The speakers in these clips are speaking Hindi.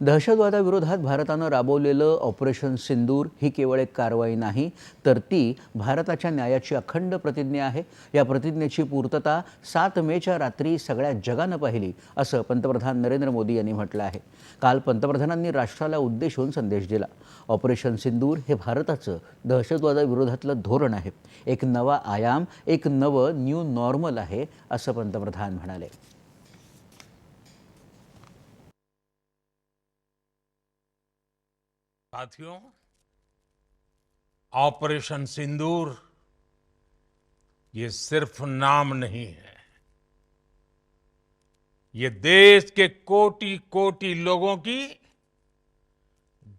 दहशतवादाविरोधात भारतानं राबवलेलं ऑपरेशन सिंदूर ही केवळ एक कारवाई नाही तर ती भारताच्या न्यायाची अखंड प्रतिज्ञा आहे. या प्रतिज्ञेची पूर्तता सात मेच्या रात्री सगळ्या जगानं पाहिली असं पंतप्रधान नरेंद्र मोदी यांनी म्हटलं आहे. काल पंतप्रधानांनी राष्ट्राला उद्देशून संदेश दिला ऑपरेशन सिंदूर हे भारताचं दहशतवादाविरोधातलं धोरण आहे. एक नवा आयाम एक नवं न्यू नॉर्मल आहे असं पंतप्रधान म्हणाले. साथियों, ऑपरेशन सिंदूर, ये सिर्फ़ नाम नहीं है। ये देश के कोटि कोटि लोगों की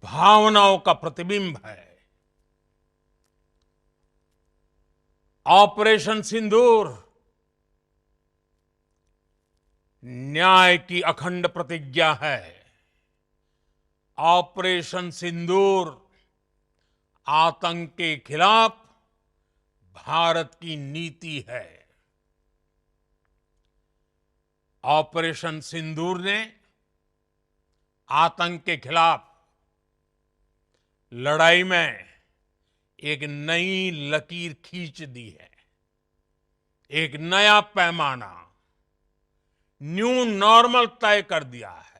भावनाओं का प्रतिबिंब है। ऑपरेशन सिंदूर, न्याय की अखंड प्रतिज्ञा है। ऑपरेशन सिंदूर, आतंक के खिलाफ भारत की नीति है। ऑपरेशन सिंदूर ने आतंक के खिलाफ लड़ाई में एक नई लकीर खींच दी है, एक नया पैमाना, न्यू नॉर्मल तय कर दिया है।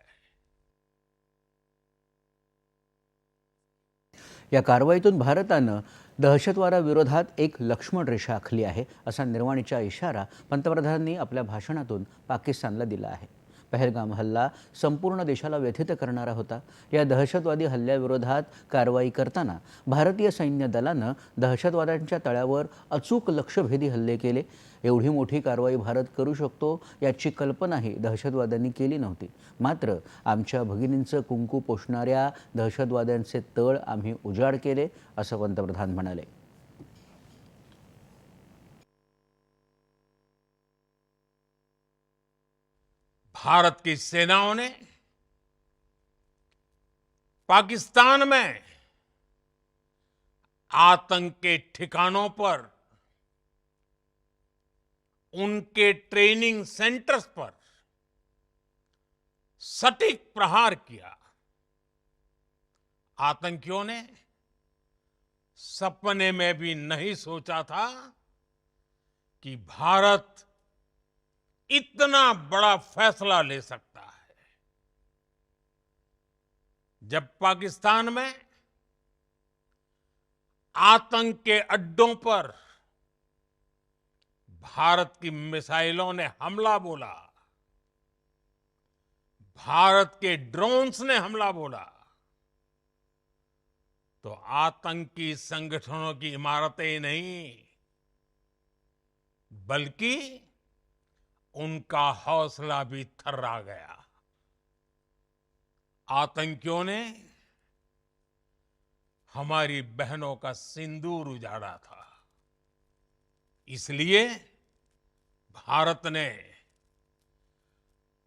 या कारवाईतून भारतानं दहशतवादाविरोधात एक लक्ष्मण रेषा आखली आहे असा निर्वाणीचा इशारा पंतप्रधानांनी आपल्या भाषणातून पाकिस्तानला दिला आहे. पहलगाम हल्ला संपूर्ण देशाला व्यथित करणारा होता. या दहशतवादी हल्ल्याविरोधात कारवाई करताना भारतीय सैन्य दलानं दहशतवाद्यांच्या तळावर अचूक लक्षभेदी हल्ले केले. एवढी मोठी कारवाई भारत करू शकतो याची कल्पनाही दहशतवाद्यांनी केली नव्हती. मात्र आमच्या भगिनींचं कुंकू पोषणाऱ्या दहशतवाद्यांचे तळ आम्ही उजाड केले असं पंतप्रधान म्हणाले. भारत की सेनाओं ने पाकिस्तान में आतंक के ठिकानों पर, उनके ट्रेनिंग सेंटर्स पर सटीक प्रहार किया। आतंकियों ने सपने में भी नहीं सोचा था कि भारत इतना बड़ा फैसला ले सकता है। जब पाकिस्तान में आतंक के अड्डों पर भारत की मिसाइलों ने हमला बोला, भारत के ड्रोन्स ने हमला बोला तो आतंकी संगठनों की इमारतें ही नहीं, बल्कि उनका हौसला भी थर्रा गया। आतंकियों ने हमारी बहनों का सिंदूर उजाड़ा था। इसलिए भारत ने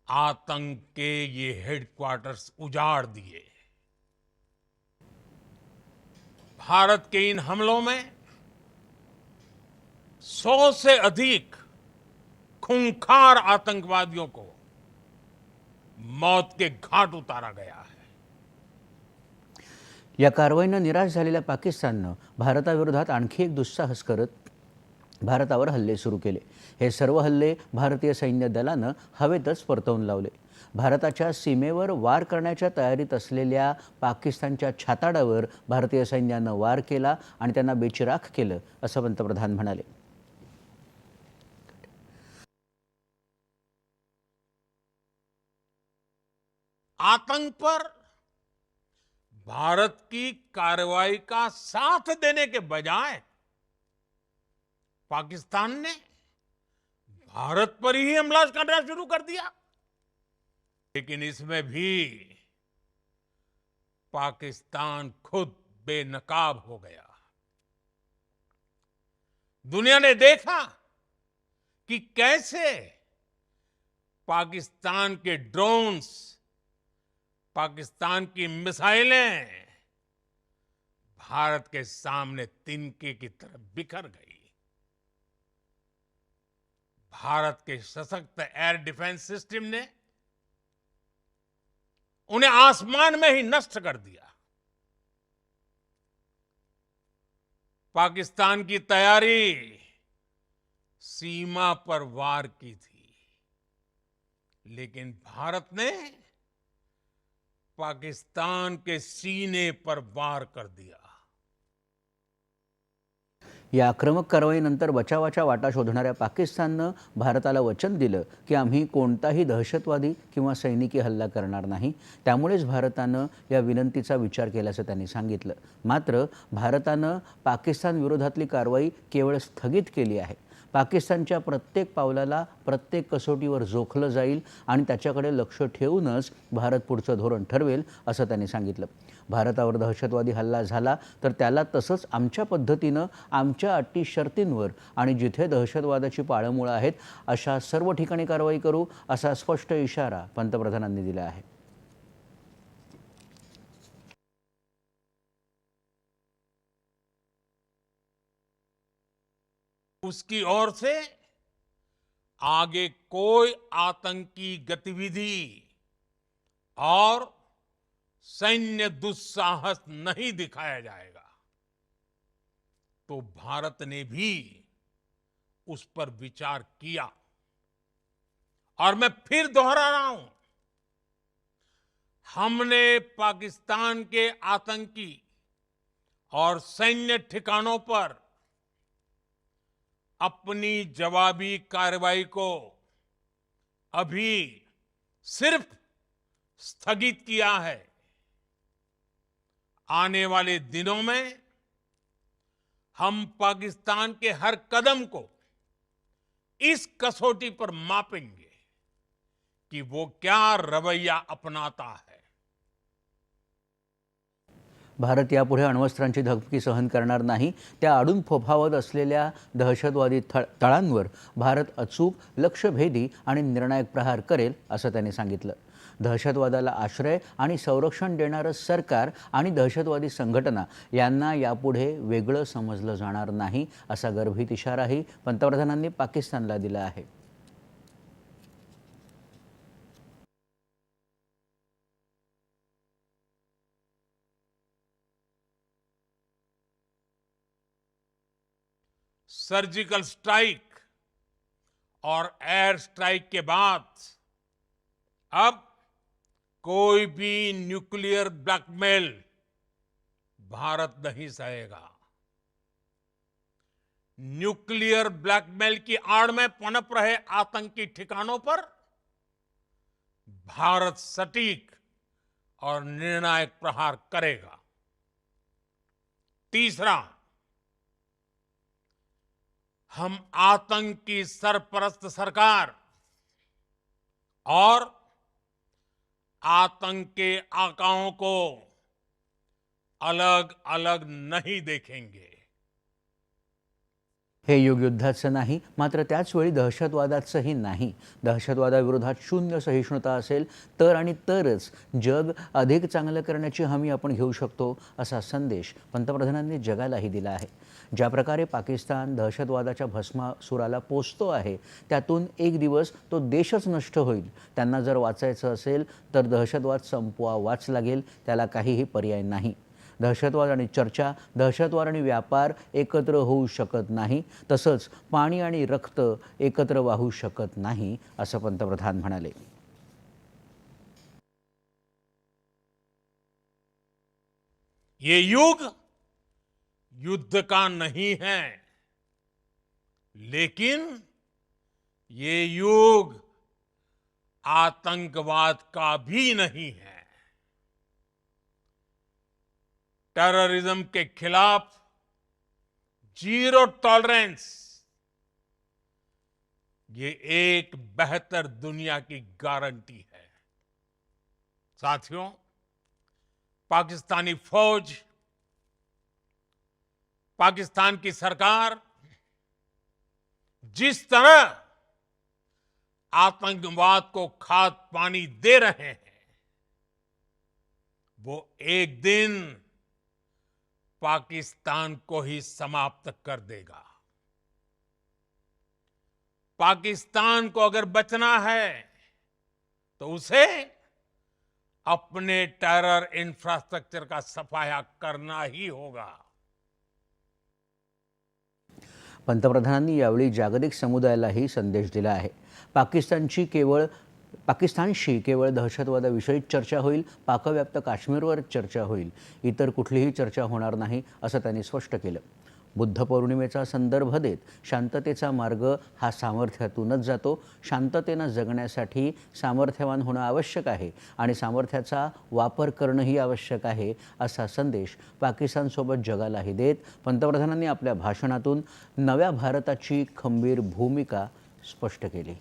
आतंक के ये हेडक्वार्टर्स उजाड़ दिए। भारत के इन हमलों में सौ से अधिक खूंखार आतंकवादियों को मौत के घाट उतारा गया है। या कारवाईनं निराश झालेल्या पाकिस्ताननं भारताविरोधात आणखी एक दुस्साहस करत भारतावर हल्ले सुरू केले. हे सर्व हल्ले भारतीय सैन्य दलानं हवेतच परतवून लावले. भारताच्या सीमेवर वार करण्याच्या तयारीत असलेल्या पाकिस्तानच्या छाताडावर भारतीय सैन्यानं वार केला आणि त्यांना बेचिराख केलं असं पंतप्रधान म्हणाले. आतंक पर भारत की कार्रवाई का साथ देने के बजाय पाकिस्तान ने भारत पर ही हमला करना शुरू कर दिया। लेकिन इसमें भी पाकिस्तान खुद बेनकाब हो गया। दुनिया ने देखा कि कैसे पाकिस्तान के ड्रोन्स पाकिस्तान की मिसाइलें भारत के सामने तिनके की तरफ़ बिखर गई। भारत के सशक्त एयर डिफेंस सिस्टम ने उन्हें आसमान में ही नष्ट कर दिया। पाकिस्तान की तैयारी सीमा पर वार की थी, लेकिन भारत ने पाकिस्तान के सीने पर वार कर दिया। या आक्रमक कारवाईनंतर बचावाच्या वाटा शोधणाऱ्या पाकिस्ताननं भारताला वचन दिलं की आम्ही कोणताही दहशतवादी किंवा सैनिकी हल्ला करणार नाही. त्यामुळेच भारतानं या विनंतीचा विचार केल्याचं त्यांनी सांगितलं. मात्र भारतानं पाकिस्तान विरोधातली कारवाई केवळ स्थगित केली आहे. पाकिस्तानच्या प्रत्येक पावलाला प्रत्येक कसोटीवर जोखलं जाईल आणि त्याच्याकडे लक्ष ठेवूनच भारत पुढचं धोरण ठरवेल असं त्यांनी सांगितलं. भारतावर दहशतवादी हल्ला झाला तर त्याला तसंच आमच्या पद्धतीनं आमच्या अटी शर्तींवर आणि जिथे दहशतवादाची पाळंमुळं आहेत अशा सर्व ठिकाणी कारवाई करू असा स्पष्ट इशारा पंतप्रधानांनी दिला आहे. उसकी ओर से आगे कोई आतंकी गतिविधि और सैन्य दुस्साहस नहीं दिखाया जाएगा। तो भारत ने भी उस पर विचार किया। और मैं फिर दोहरा रहा हूँ, हमने पाकिस्तान के आतंकी और सैन्य ठिकानों पर अपनी जवाबी कार्रवाई को अभी सिर्फ़ स्थगित किया है। आने वाले दिनों में हम पाकिस्तान के हर कदम को इस कसौटी पर मापेंगे कि वो क्या रवैया अपनाता है। भारत यापुढे अण्वस्त्रांची धमकी सहन करणार नाही. त्या आडून फोफावत असलेल्या दहशतवादी थळ तळांवर भारत अचूक लक्षभेदी आणि निर्णायक प्रहार करेल असं त्यांनी सांगितलं. दहशतवादाला आश्रय आणि संरक्षण देणारं सरकार आणि दहशतवादी संघटना यांना यापुढे वेगळं समजलं जाणार नाही असा गर्भित इशाराही पंतप्रधानांनी पाकिस्तानला दिला आहे. सर्जिकल स्ट्राइक और एयर स्ट्राइक के बाद अब कोई भी न्यूक्लियर ब्लैकमेल भारत नहीं सहेगा। न्यूक्लियर ब्लैकमेल की आड़ में पनप रहे आतंकी ठिकानों पर भारत सटीक और निर्णायक प्रहार करेगा। तीसरा हम आतंक की सरपरस्त सरकार और आतंक के आकाओं को अलग अलग नहीं देखेंगे। हे युग युद्धाचं नाही मात्र त्याचवेळी दहशतवादाचंही नाही. दहशतवादाविरोधात शून्य सहिष्णुता असेल तर आणि तरच जग अधिक चांगलं करण्याची हमी आपण घेऊ शकतो असा संदेश पंतप्रधानांनी जगालाही दिला आहे. ज्या प्रकारे पाकिस्तान दहशतवादाच्या भस्मासुराला पोचतो आहे त्यातून एक दिवस तो देशच नष्ट होईल. त्यांना जर वाचायचं असेल तर दहशतवाद संपवा वाच लागेल त्याला काहीही पर्याय नाही. दहशतवाद आणि चर्चा दहशतवाद आणि व्यापार एकत्र होऊ शकत नाही तसंच पाणी आणि रक्त एकत्र वाहू शकत नाही असं पंतप्रधान म्हणाले. ये युग युद्ध का नहीं है। लेकिन ये युग आतंकवाद का भी नहीं है। टेररिज्म के खिलाफ ज़ीरो टॉलरेंस ये एक बेहतर दुनिया की गारंटी है। साथियों, पाकिस्तानी फौज पाकिस्तान की सरकार जिस तरह आतंकवाद को खाद पानी दे रहे हैं, वो एक दिन पाकिस्तान को ही समाप्त कर देगा। पाकिस्तान को अगर बचना है तो उसे अपने टेरर इंफ्रास्ट्रक्चर का सफाया करना ही होगा। पंतप्रधानांनी यावेळी जागतिक समुदायालाही संदेश दिला आहे. पाकिस्तानची केवळ पाकिस्तानशी केवळ दहशतवादाविषयीच चर्चा होईल पाकव्याप्त काश्मीरवर चर्चा होईल इतर कुठलीही चर्चा होणार नाही असं त्यांनी स्पष्ट केलं. बुद्ध पौर्णिमेचा संदर्भ देत शांततेचा मार्ग हा सामर्थ्यातूनच जातो. शांततेनं जगण्यासाठी सामर्थ्यवान होणं आवश्यक आहे आणि सामर्थ्याचा वापर करणंही आवश्यक आहे असा संदेश पाकिस्तानसोबत जगालाही देत पंतप्रधानांनी आपल्या भाषणातून नव्या भारताची खंबीर भूमिका स्पष्ट केली.